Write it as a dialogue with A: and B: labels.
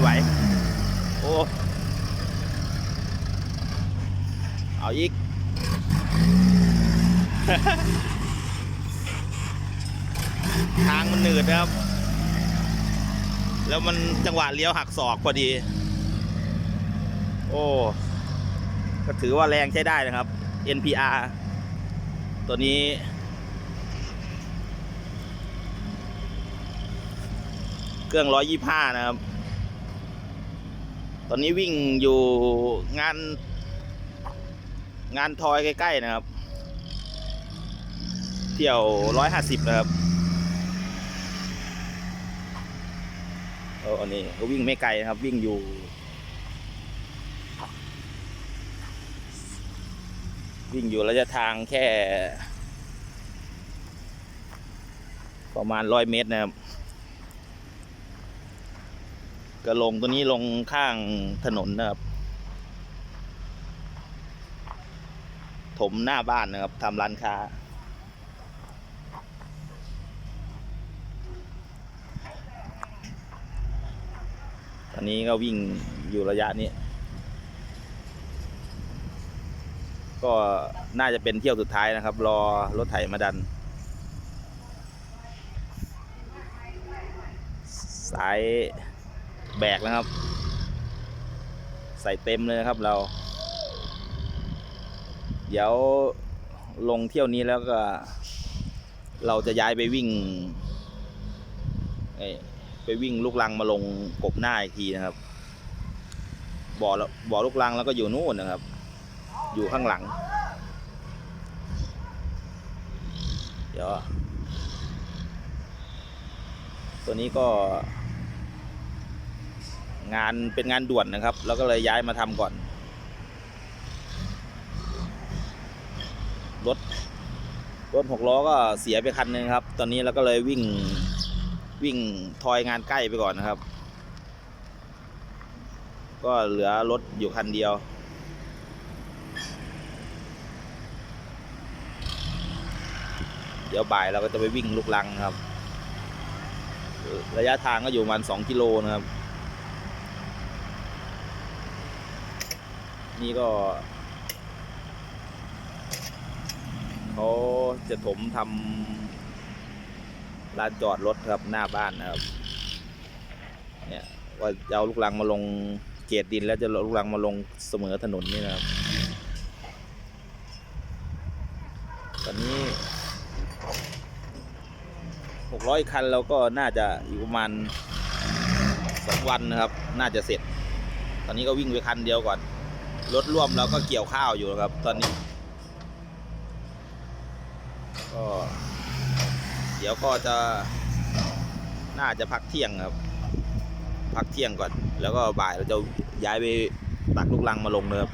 A: ไม่ไหว โอ้ เอาอีก ทางมันหนืดนะครับ แล้วมันจังหวะเลี้ยวหักศอกพอดี โอ้ ก็ถือว่าแรงใช้ได้นะครับ NPR ตัวนี้เครื่อง125นะครับ ตอนนี้วิ่งอยู่งาน งานทอยใกล้ๆนะครับ เที่ยว150นะครับโอ้อันนี้ก็วิ่งไม่ไกลนะครับ วิ่งอยู่วิ่งอยู่ระยะทางแค่ ประมาณร้อยเมตรนะครับ ก็ลงตัวนี้ลงข้างถนนนะครับ ถมหน้าบ้านนะครับทำร้านค้า ตอนนี้ก็วิ่งอยู่ระยะนี้ ก็น่าจะเป็นเที่ยวสุดท้ายนะครับ รอรถไถมาดัน สาย แบกนะครับ ใส่เต็มเลยนะครับเรา เดี๋ยวลงเที่ยวนี้แล้วก็ เราจะย้ายไปวิ่งไปวิ่งลูกลังมาลงกบหน้าอีกทีนะครับบ่อแล้วบ่อลูกลังแล้วก็อยู่นู่นนะครับ อยู่ข้างหลัง เดี๋ยว ตัวนี้ก็ งานเป็นงานด่วนนะครับ แล้วก็เลยย้ายมาทำก่อน รถรถหกล้อก็เสียไปคันหนึงครับ ตอนนี้เราก็เลยวิ่งวิ่งทอยงานใกล้ไปก่อนนะครับ ก็เหลือรถอยู่คันเดียว เดี๋ยวบ่ายเราก็จะไปวิ่งลูกลังครับ ระยะทางก็อยู่ประมาณสองกิโลนะครับ นี่ก็เขาจะถมทำลานจอดรถครับหน้าบ้านนะครับ เนี่ยว่าจะเอาลูกลังมาลงเกตดินแล้วจะเอาลูกลังมาลงเสมอถนนนี่นะครับ ตอนนี้หกร้อยคันเราก็น่าจะอีกประมาณสองวันนะครับ น่าจะเสร็จ ตอนนี้ก็วิ่งไปคันเดียวก่อน รถร่วมเราก็เกี่ยวข้าวอยู่ครับ ตอนนี้ ก็ เดี๋ยวก็จะน่าจะพักเที่ยงครับ พักเที่ยงก่อน แล้วก็บ่ายเราจะย้ายไปตักลูกลังมาลงเลยครับ